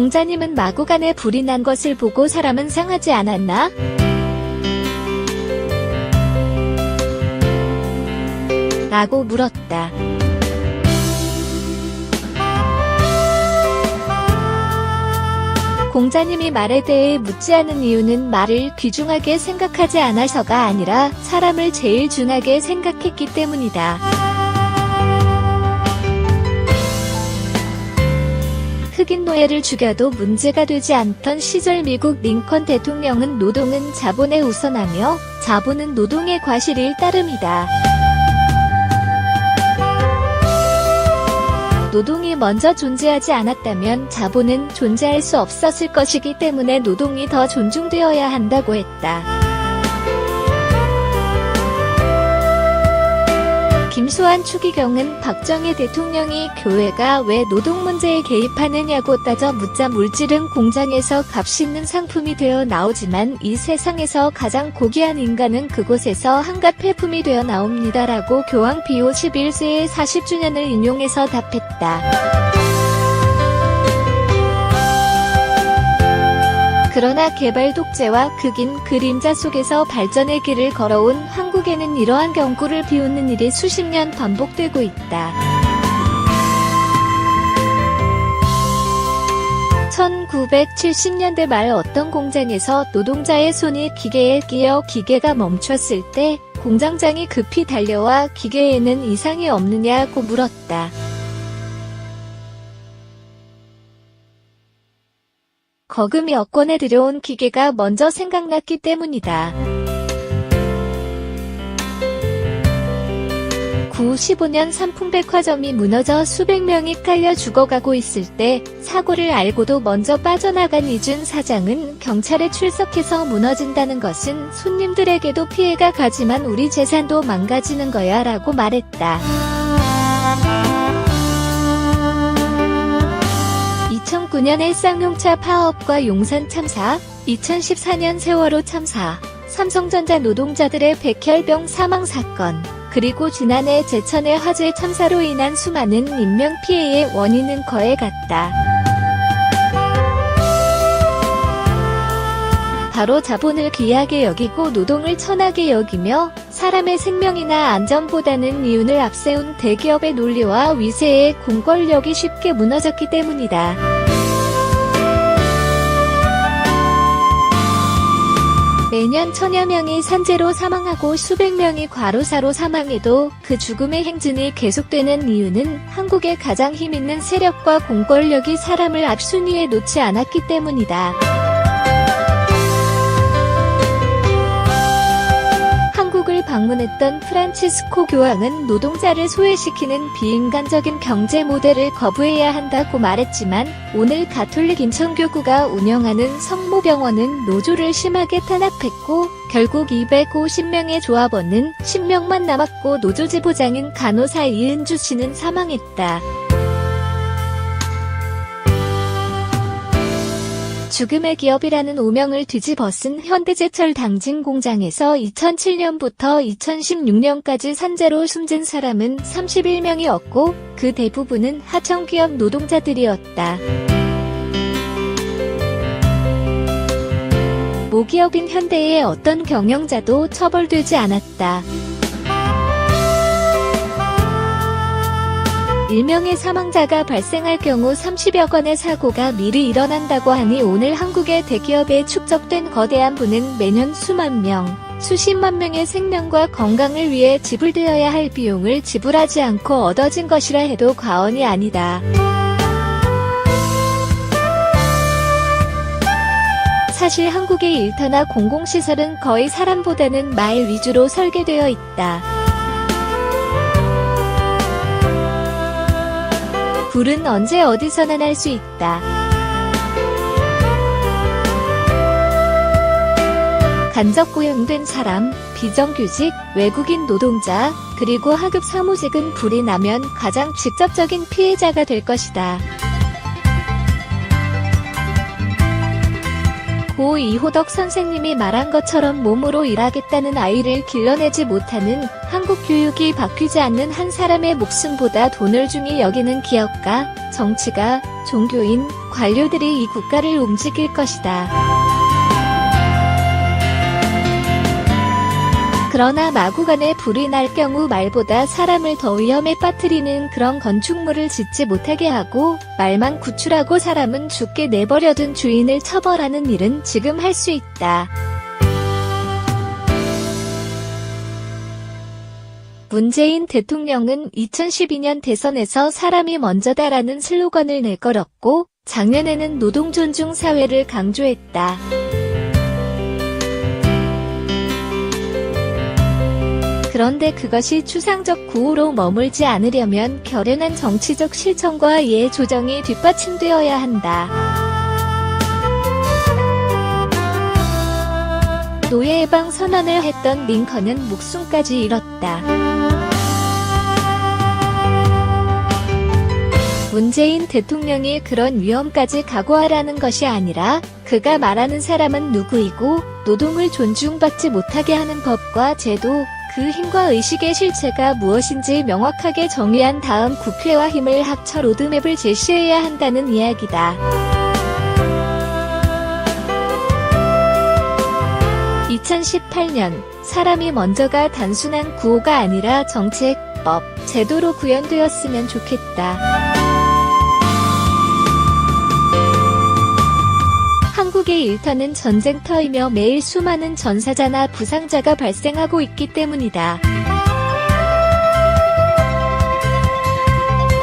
공자님은 마구간에 불이 난 것을 보고 사람은 상하지 않았나? 라고 물었다. 공자님이 말에 대해 묻지 않은 이유는 말을 귀중하게 생각하지 않아서가 아니라 사람을 제일 중하게 생각했기 때문이다. 흑인 노예를 죽여도 문제가 되지 않던 시절 미국 링컨 대통령은 노동은 자본에 우선하며 자본은 노동의 과실일 따름이다. 노동이 먼저 존재하지 않았다면 자본은 존재할 수 없었을 것이기 때문에 노동이 더 존중되어야 한다고 했다. 김수환 추기경은 박정희 대통령이 교회가 왜 노동 문제에 개입하느냐고 따져 묻자 물질은 공장에서 값있는 상품이 되어 나오지만 이 세상에서 가장 고귀한 인간은 그곳에서 한갓 폐품이 되어 나옵니다라고 교황 비오 11세의 40주년을 인용해서 답했다. 그러나 개발 독재와 극인 그림자 속에서 발전의 길을 걸어온 한국에는 이러한 경구를 비웃는 일이 수십 년 반복되고 있다. 1970년대 말 어떤 공장에서 노동자의 손이 기계에 끼어 기계가 멈췄을 때 공장장이 급히 달려와 기계에는 이상이 없느냐고 물었다. 거금이 여권에 들여온 기계가 먼저 생각났기 때문이다. 9, 15년 삼풍백화점이 무너져 수백 명이 깔려 죽어가고 있을 때 사고를 알고도 먼저 빠져나간 이준 사장은 경찰에 출석해서 무너진다는 것은 손님들에게도 피해가 가지만 우리 재산도 망가지는 거야 라고 말했다. 2009년의 쌍용차 파업과 용산 참사, 2014년 세월호 참사, 삼성전자 노동자들의 백혈병 사망 사건, 그리고 지난해 제천의 화재 참사로 인한 수많은 인명 피해의 원인은 거에 같다. 바로 자본을 귀하게 여기고 노동을 천하게 여기며 사람의 생명이나 안전보다는 이윤을 앞세운 대기업의 논리와 위세에 공권력이 쉽게 무너졌기 때문이다. 매년 천여 명이 산재로 사망하고 수백 명이 과로사로 사망해도 그 죽음의 행진이 계속되는 이유는 한국의 가장 힘있는 세력과 공권력이 사람을 앞순위에 놓지 않았기 때문이다. 방문했던 프란치스코 교황은 노동자를 소외시키는 비인간적인 경제 모델을 거부해야 한다고 말했지만 오늘 가톨릭 인천교구가 운영하는 성모병원은 노조를 심하게 탄압했고 결국 250명의 조합원은 10명만 남았고 노조 지부장인 간호사 이은주 씨는 사망했다. 죽음의 기업이라는 오명을 뒤집어쓴 현대제철 당진 공장에서 2007년부터 2016년까지 산재로 숨진 사람은 31명이었고 그 대부분은 하청기업 노동자들이었다. 모기업인 현대의 어떤 경영자도 처벌되지 않았다. 일명의 사망자가 발생할 경우 30여 건의 사고가 미리 일어난다고 하니 오늘 한국의 대기업에 축적된 거대한 부는 매년 수만 명, 수십만 명의 생명과 건강을 위해 지불되어야 할 비용을 지불하지 않고 얻어진 것이라 해도 과언이 아니다. 사실 한국의 일터나 공공시설은 거의 사람보다는 말 위주로 설계되어 있다. 불은 언제 어디서나 날 수 있다. 간접 고용된 사람, 비정규직, 외국인 노동자, 그리고 하급 사무직은 불이 나면 가장 직접적인 피해자가 될 것이다. 고 이호덕 선생님이 말한 것처럼 몸으로 일하겠다는 아이를 길러내지 못하는 한국 교육이 바뀌지 않는 한 사람의 목숨보다 돈을 중히 여기는 기업가, 정치가, 종교인, 관료들이 이 국가를 움직일 것이다. 그러나 마구간에 불이 날 경우 말보다 사람을 더 위험에 빠뜨리는 그런 건축물을 짓지 못하게 하고 말만 구출하고 사람은 죽게 내버려둔 주인을 처벌하는 일은 지금 할 수 있다. 문재인 대통령은 2012년 대선에서 사람이 먼저다라는 슬로건을 내걸었고 작년에는 노동 존중 사회를 강조했다. 그런데 그것이 추상적 구호로 머물지 않으려면 결연한 정치적 실천과 예 조정이 뒷받침되어야 한다. 노예 해방 선언을 했던 링컨은 목숨까지 잃었다. 문재인 대통령이 그런 위험까지 각오하라는 것이 아니라 그가 말하는 사람은 누구이고 노동을 존중받지 못하게 하는 법과 제도, 그 힘과 의식의 실체가 무엇인지 명확하게 정의한 다음 국회와 힘을 합쳐 로드맵을 제시해야 한다는 이야기다. 2018년 사람이 먼저가 단순한 구호가 아니라 정책, 법, 제도로 구현되었으면 좋겠다. 한국의 일터는 전쟁터이며 매일 수많은 전사자나 부상자가 발생하고 있기 때문이다.